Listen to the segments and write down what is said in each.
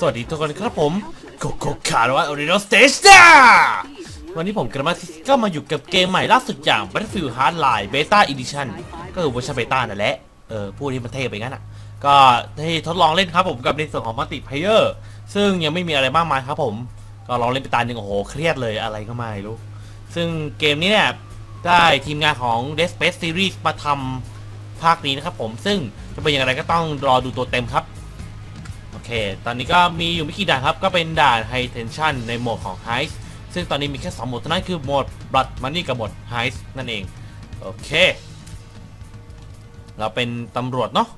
สวัสดีทุกคนครับผมโกโกคารวะออริโนสเตชจ้าวันนี้ผมกลับมาก็มาอยู่กับเกมใหม่ล่าสุดอย่าง Battlefield Hardline Beta Edition ก็คือเวอร์ชันเบต้านั่นแหละ เออพูดที่มันเท่ไปงั้นอะ ก็ให้ทดลองเล่นครับผมกับในส่วนของมัลติเพเยอร์ซึ่งยังไม่มีอะไรมากมายครับผม ก็ลองเล่นไปตาหนึ่งโอ้โห เครียดเลยอะไรก็ไม่รู้ ซึ่งเกมนี้เนี่ยได้ทีมงานของ Dead Space Series มาทำภาคนี้นะครับผมซึ่งจะเป็นอย่างไรก็ต้องรอดูตัวเต็มครับ เค ตอนนี้ก็มีอยู่ไม่กี่ด่านครับ ก็เป็นด่าน High Tension ในโหมดของ Heist ซึ่งตอนนี้มีแค่ 2 โหมดเท่านั้นคือโหมด Blood Money กับโหมด Heist นั่นเอง โอเค เราเป็นตำรวจเนาะ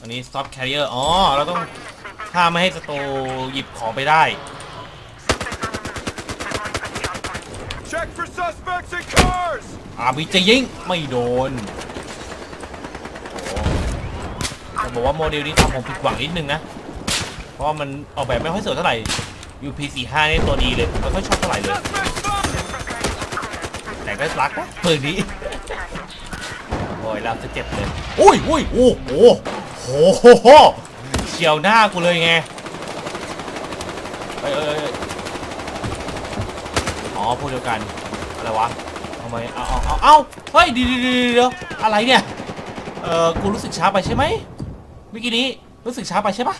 อันนี้ Stop Carrier อ๋อ เราต้องห้ามไม่ให้ศัตรูหยิบของไปได้ Check for suspects in cars! อาบีจะยิง ไม่โดน โอ้จะบอกว่าโมเดลนี้ทำผมผิดหวังนิดนึงนะ เพราะว่ามันออกแบบไม่ค่อยสวยเท่าไหร่ UP45 นี่ตัวดีเลยผมไม่ค่อยชอบเท่าไหร่เลย Suspect spotted! แต่ก็รักนะปืนนี้โอ้ยรับจะเจ็บเลย อุ้ยอุ้ยโอ้โหโอ้โหโหเฉียวหน้ากูเลยไงเอ้ยเอ้ยเอ้ยอ๋อพวกเดียวกัน อะไรวะทำไมเอาเอาเอาเอาเฮ้ยเดียวเดียวเดี๋ยวอะไรเนี่ย เออกูรู้สึกช้าไปใช่ไหม เมื่อกี้นี้รู้สึกช้าไปใช่ปะ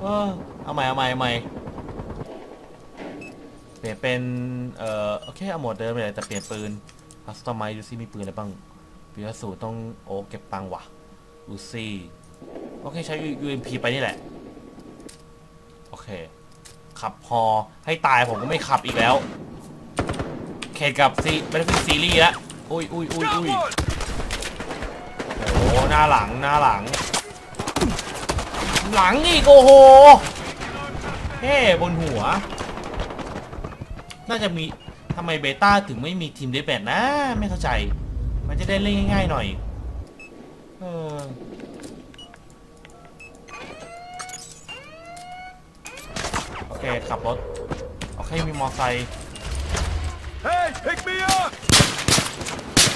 เออเอาใหม่เอาใหม่เอาใหม่เปลี่ยนเป็น เอ่อ โอเค เอาหมดเดิมเลยแต่เปลี่ยนปืนคัสตอมไมดูซี่มีปืนอะไรบ้างปียสูตรต้องโอ้เก็บตังค์ว่ะอูซี่ โอเค ใช้ UMP ไปนี่แหละ โอเค ขับพอให้ตายผมก็ไม่ขับอีกแล้ว เขตกับซี่เป็นซีรีส์ล้วอุ้ยอุ้ยอุ้ยอุ้ย หน้าหลังหน้าหลัง หลังอีกโอ้โหเฮ้บนหัว น่าจะมีทำไมเบต้าถึงไม่มีทีมเดบแบทนะ ไม่เข้าใจ มันจะได้เล่นง่ายๆหน่อยเออโอเค ขับรถโอเคมีมอไซค์ Hey, pick me up!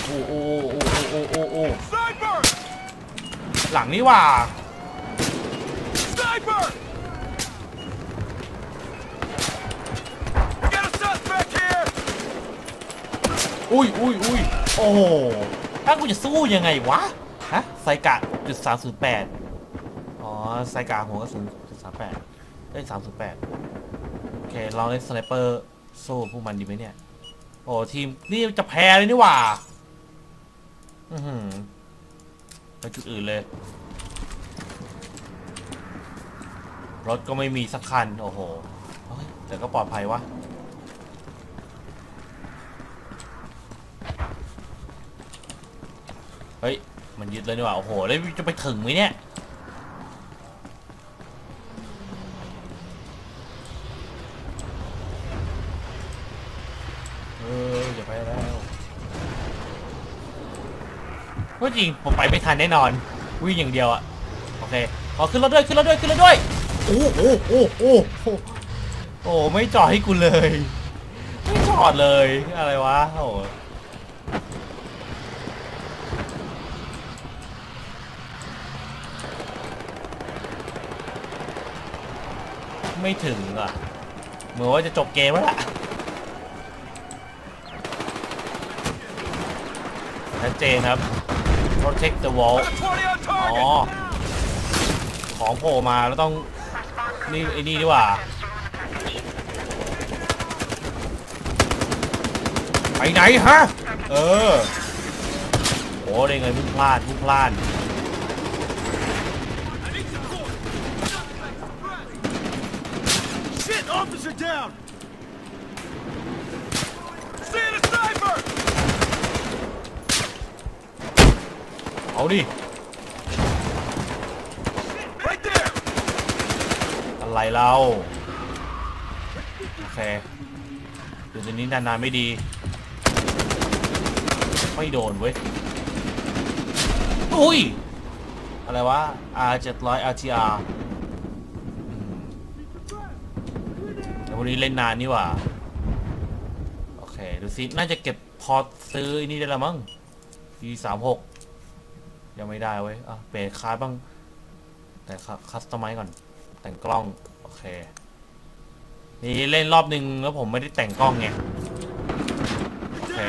โอ้โอ้โอ้โอ้โอ้โอ้ Sniper! หลังนี่หว่า Sniper! Got a suspect here! อุ้ยอุ้ยอุ้ยโอ้โหถ้ากูจะสู้ยังไงวะ ฮะ ไซกะจุดสามศูนย์แปดอ๋อ ไซกะหัวกระสุนจุดสามแปดเอ้ยสามศูนย์แปดโอเค ลองเล่นสไนเปอร์สู้พวกมันดีไหมเนี่ย โอ้ ทีม นี่จะแพ้เลยนี่หว่า อือหือ ไปจุดอื่นเลย รถก็ไม่มีสักคัน โอ้โห แต่ก็ปลอดภัยวะเฮ้ย มันยึดเลยนี่ว่า โอ้โห แล้วจะไปถึงไหมเนี่ย เออจะไปแล้ว ว่าจริงผมไปไม่ทันแน่นอน วิ่งอย่างเดียวอะโอเคขอขึ้นรถด้วยขึ้นรถด้วยขึ้นรถด้วยโอ้โหโอ้โหโอ้โหโอ้โหไม่จอดให้กูเลย ไม่จอดเลยอะไรวะโอ้ไม่ถึงอะ เหมือนว่าจะจบเกมแล้วล่ะชัดเจนครับ protect the wall Got a 20 on อ๋อ target! ของโผล่มาแล้วต้อง นี่ไอ้นี่ดีกว่า ไปไหนฮะ เออโอ้ได้ไงพุ่งพลาดพุ่งพลาด Shit, officer down! เอาดิ อะไรเรา โอเคดี๋ยวตัวนี้นานๆไม่ดี ไม่โดนเว้ย อุ้ย อะไรวะ R 700 RTR แต่วันนี้เล่นนานนี่หว่า โอเค ดูสิ น่าจะเก็บพอซื้ออ้นี่ได้ละมั้ง P 3 6 ยังไม่ได้เว้ยอะเปลี่ยนคาร์ดบ้าง แต่คัสตอมไมก่อน แต่งกล้อง โอเค นี่เล่นรอบนึงแล้วผมไม่ได้แต่งกล้องไง โอเค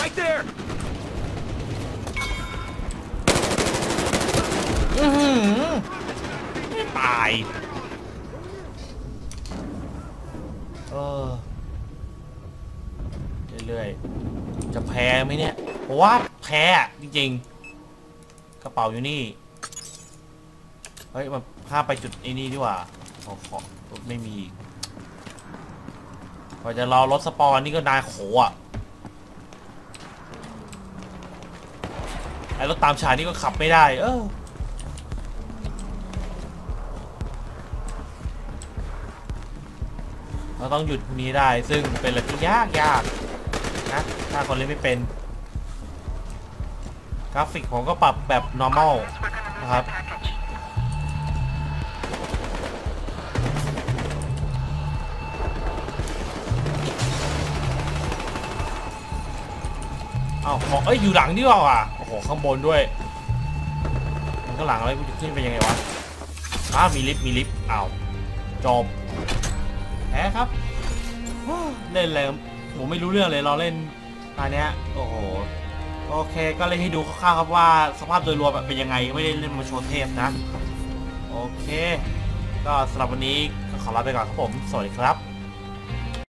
Right there! อือหือไม่ตาย เออ เรื่อยๆ จะแพ้ไหมเนี่ย เพราะว่าแพ้อะจริงๆก ระเป๋าอยู่นี่ เฮ้ยมันพาไปจุดไอ้นี่ดีกว่าขอขอไม่มีกพอจะรอรถสปอนนี่ก็นายโขอะไอ้รถตามชายนี่ก็ขับไม่ได้ เออเราต้องหยุดนี้ได้ซึ่งเป็นอะไรที่ยากยากนะถ้าคนเล่นไม่เป็น ราฟิกผมก็ปรับแบบ normal นะครับเอาของเอ้ยอยู่หลังดีกว่าว่ะโอ้โหข้างบนด้วยมันข้างหลังอะไรกูจะขึ้นไปยังไงวะอ้ามีลิฟต์มีลิฟต์อ้าวจบแพ้ครับเล่นอะไรผมไม่รู้เรื่องเลยเราเล่นตอนเนี้ยโอ้โห โอเค ก็เลยให้ดูคร่าวๆครับว่าสภาพโดยรวมเป็นยังไง ไม่ได้เล่นมาโชว์เทพนะ โอเค ก็สำหรับวันนี้ก็ขอลาไปก่อนครับผม สวัสดีครับ